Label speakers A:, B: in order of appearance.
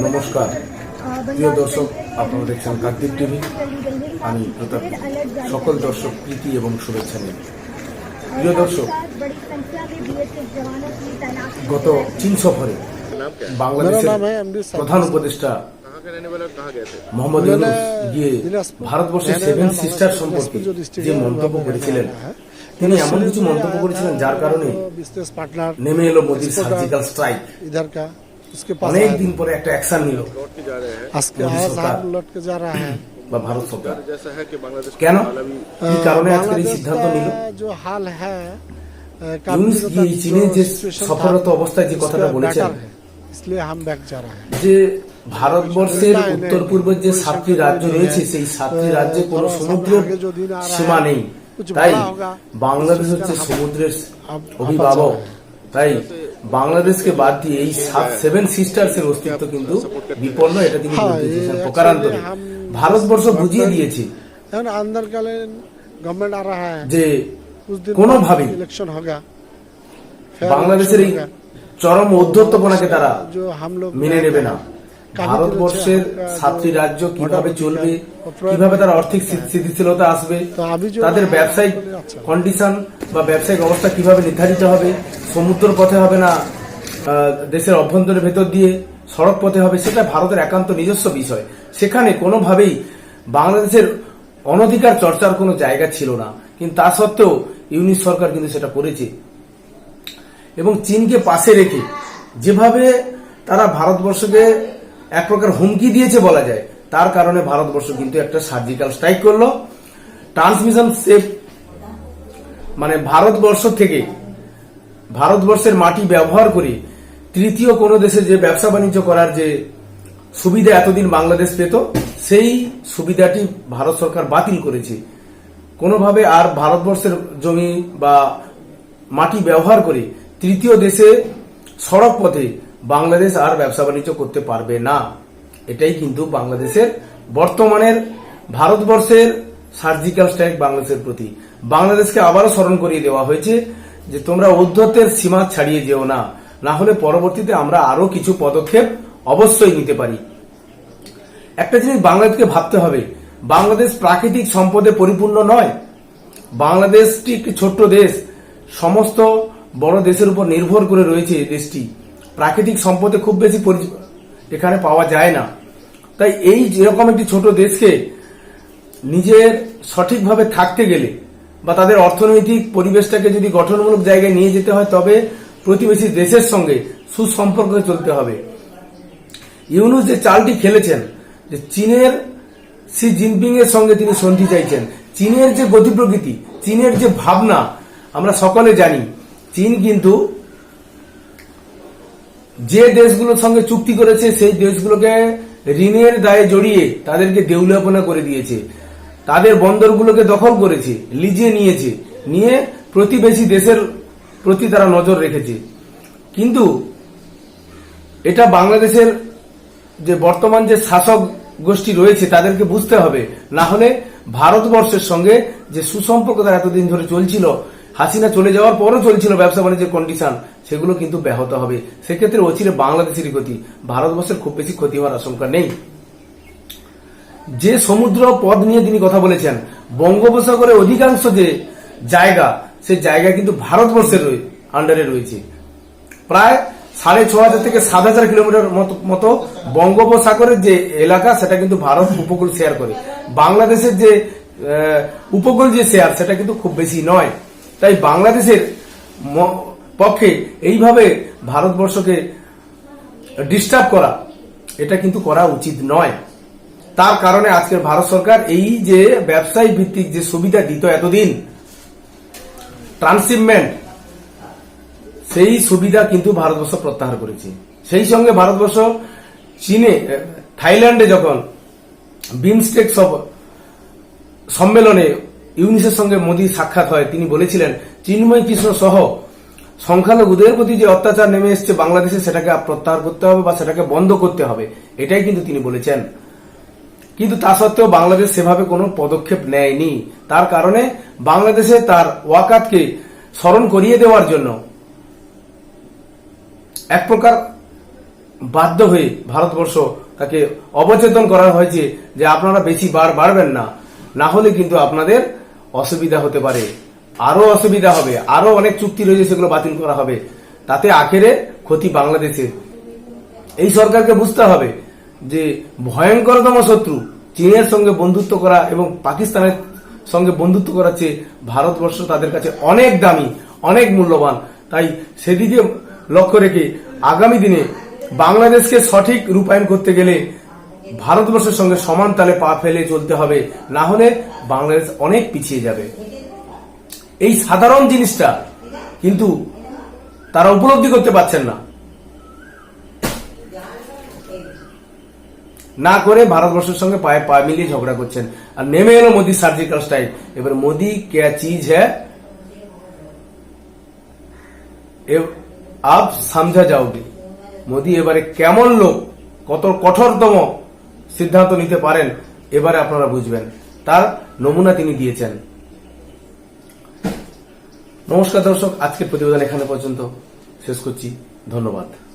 A: নমস্কার। প্রিয় দর্শক আপনারা দেখছেন কার্তিক টিভি। আমি প্রতাপ সকল দর্শক প্রীতি এবং শুভেচ্ছা নিয়ে। প্রিয় দর্শক গত চীন সফরে বাংলাদেশের প্রধান উপদেষ্টা মোহাম্মদ ইউনুস গিয়ে ভারতবর্ষের সেভেন সিস্টার সম্পর্কে যে মন্তব্য করেছিলেন তিনি এমন কিছু মন্তব্য করেছিলেন যার কারণে নেমে এলো মোদীর সার্জিক্যাল স্ট্রাইক পরে একটা অ্যাকশন নিল
B: আজকে লটকে যা রা হ্যাঁ
A: বা ভারত সরকার কেন কি কারণে এই সিদ্ধান্ত নিল
B: হাল
A: হ্যাঁ ভারতবর্ষের উত্তর পূর্বের যে সাতটি রাজ্য রয়েছে সেই সাতটি রাজ্যে কোনো সমুদ্র সীমা নেই। তাই বাংলাদেশ হচ্ছে সমুদ্রের অভিভাবক। তাই বাংলাদেশকে বাদ দিয়ে এই সাত সেভেন সিস্টার্স এর অস্তিত্ব কিন্তু বিপন্ন এটা তিনি বলতে চেয়েছেন প্রকারান্তরে। ভারতবর্ষ বুঝিয়ে দিয়েছে। যে
B: কোনোভাবে
A: বাংলাদেশের এই চরম অধ্যত্বপনাকে তারা মেনে নেবে না। ভারতবর্ষের সাতটি রাজ্য কীভাবে চলবে কীভাবে তার আর্থিক স্থিতিশীলতা আসবে তাদের ব্যবসায়িক। কন্ডিশন বা ব্যবসায়িক অবস্থা কীভাবে নির্ধারিত হবে সমুদ্র পথে হবে না দেশের অভ্যন্তরের ভেতর দিয়ে সড়ক পথে হবে সেটা ভারতের একান্ত নিজস্ব বিষয়। সেখানে কোনোভাবেই বাংলাদেশের অনধিকার চর্চার কোনো জায়গা ছিল না। কিন্তু তা সত্ত্বেও ইউনিট সরকার কিন্তু সেটা করেছে। এবং চীনকে পাশে রেখে যেভাবে তারা ভারতবর্ষকে এক প্রকার হুমকি দিয়েছে বলা যায়। তার কারণে ভারতবর্ষ কিন্তু একটা সার্জিক্যাল স্ট্রাইক করল। ট্রান্সমিশন সেফ মানে ভারতবর্ষ থেকে ভারতবর্ষের মাটি ব্যবহার করে তৃতীয় কোনো দেশে যে ব্যবসা বাণিজ্য করার যে সুবিধা এতদিন বাংলাদেশ পেত, সেই সুবিধাটি ভারত সরকার বাতিল করেছে। কোনোভাবে আর ভারতবর্ষের জমি বা মাটি ব্যবহার করে তৃতীয় দেশে সড়ক পথে বাংলাদেশ আর ব্যবসা বাণিজ্য করতে পারবে না। এটাই কিন্তু বাংলাদেশের বর্তমানের ভারতবর্ষের সার্জিক্যাল স্ট্রাইক বাংলাদেশের প্রতি। বাংলাদেশকে আবারও স্মরণ করিয়ে দেওয়া হয়েছে যে তোমরা ঔদ্ধত্যের সীমা ছাড়িয়ে যেও না। না হলে পরবর্তীতে আমরা আরও কিছু পদক্ষেপ অবশ্যই নিতে পারি। একটা জিনিস বাংলাদেশকে ভাবতে হবে, বাংলাদেশ প্রাকৃতিক সম্পদে পরিপূর্ণ নয়। বাংলাদেশটি একটি ছোট্ট দেশ। সমস্ত বড় দেশের উপর নির্ভর করে রয়েছে দেশটি। প্রাকৃতিক সম্পদে খুব বেশি এখানে পাওয়া যায় না। তাই এই যেরকম একটি ছোট দেশকে নিজের সঠিকভাবে থাকতে গেলে বা তাদের অর্থনৈতিক পরিবেশটাকে যদি গঠনমূলক জায়গায় নিয়ে যেতে হয়, তবে প্রতিবেশী দেশের সঙ্গে সুসম্পর্কে চলতে হবে। ইউনুস যে চালটি খেলেছেন, যে চীনের সি জিনপিং এর সঙ্গে তিনি সন্ধি চাইছেন, চীনের যে গতি প্রকৃতি, চীনের যে ভাবনা, আমরা সকলে জানি, চীন কিন্তু যে দেশগুলোর সঙ্গে চুক্তি করেছে, সেই দেশগুলোকে ঋণের দায়ে জড়িয়ে তাদেরকে দেউলিয়াপনা করে দিয়েছে। তাদের বন্দরগুলোকে দখল করেছে লিজে নিয়েছে, নিয়ে প্রতিবেশী দেশের প্রতি তারা নজর রেখেছে। কিন্তু এটা বাংলাদেশের যে বর্তমান যে শাসক গোষ্ঠী রয়েছে, তাদেরকে বুঝতে হবে। না হলে ভারতবর্ষের সঙ্গে যে সুসম্পর্ক তার এতদিন ধরে চলছিল হাসিনা চলে যাওয়ার পরও চলছিল ব্যবসা বাণিজ্যের কন্ডিশন সেগুলো কিন্তু ব্যাহত হবে। সেক্ষেত্রে অচিরে বাংলাদেশেরই ক্ষতি। ভারতবর্ষের খুব বেশি ক্ষতি হওয়ার আশঙ্কা নেই। যে সমুদ্র পদ নিয়ে তিনি কথা বলেছেন বঙ্গোপসাগরের অধিকাংশ যে জায়গা, সে জায়গা কিন্তু ভারতবর্ষের আন্ডারে রয়েছে। প্রায় সাড়ে ছ হাজার থেকে সাত হাজার কিলোমিটার মতো বঙ্গোপসাগরের যে এলাকা, সেটা কিন্তু ভারত উপকূল শেয়ার করে। বাংলাদেশের যে উপকূল যে শেয়ার সেটা কিন্তু খুব বেশি নয়। তাই বাংলাদেশের পক্ষে এইভাবে ভারতবর্ষকে ডিস্টার্ব করা, এটা কিন্তু করা উচিত নয়। তার কারণে আজকের ভারত সরকার এই যে ব্যবসায়ী ভিত্তিক যে সুবিধা দিত এতদিন ট্রান্সশিপমেন্ট সেই সুবিধা কিন্তু ভারতবর্ষ প্রত্যাহার করেছে। সেই সঙ্গে ভারতবর্ষ চীনে থাইল্যান্ডে যখন বিমস্টেক সম্মেলনে ইউনিসের সঙ্গে মোদী সাক্ষাৎ হয়। তিনি বলেছিলেন, চিন্ময় কৃষ্ণ সহ সংখ্যালঘুদের প্রতি যে অত্যাচার নেমে এসছে বাংলাদেশে, সেটাকে প্রত্যাহার করতে হবে বা সেটাকে বন্ধ করতে হবে। এটাই কিন্তু তিনি বলেছেন। কিন্তু তা সত্ত্বেও বাংলাদেশ সেভাবে কোনো পদক্ষেপ নেয়নি। তার কারণে বাংলাদেশে তার ওয়াকাতকে স্মরণ করিয়ে দেওয়ার জন্য এক প্রকার বাধ্য হয়ে ভারতবর্ষ তাকে অবচেতন করা হয়েছে যে আপনারা বেশি বার বাড়বেন না। না হলে কিন্তু আপনাদের অসুবিধা হতে পারে। আরও অসুবিধা হবে আরও অনেক চুক্তি রয়েছে সেগুলো বাতিল করা হবে। তাতে আখেরে ক্ষতি বাংলাদেশের। এই সরকারকে বুঝতে হবে যে ভয়ঙ্করতম শত্রু চীনের সঙ্গে বন্ধুত্ব করা এবং পাকিস্তানের সঙ্গে বন্ধুত্ব করার চেয়ে ভারতবর্ষ তাদের কাছে অনেক দামি, অনেক মূল্যবান। তাই সেদিকে লক্ষ্য রেখে আগামী দিনে বাংলাদেশকে সঠিক রূপায়ণ করতে গেলে ভারতবর্ষের সঙ্গে সমান তালে পা ফেলে চলতে হবে, না হলে বাংলাদেশ অনেক পিছিয়ে যাবে। এই সাধারণ জিনিসটা কিন্তু তারা উপলব্ধি করতে পারছেন না। না করে ভারতবর্ষের সঙ্গে পায়ে পা মিলিয়ে ঝগড়া করছেন। আর নেমে এলো মোদী সার্জিক্যাল স্ট্রাইক এবার মোদি ক্যা চিজ হ্যাঁ আপ সামঝা যাওগে। মোদি এবারে কেমন লোক, কত কঠোরতম সিদ্ধান্ত নিতে পারেন, এবারে আপনারা বুঝবেন। তার নমুনা তিনি দিয়েছেন। নমস্কার দর্শক, আজকের প্রতিবেদন এখানে পর্যন্ত। শেষ করছি। ধন্যবাদ।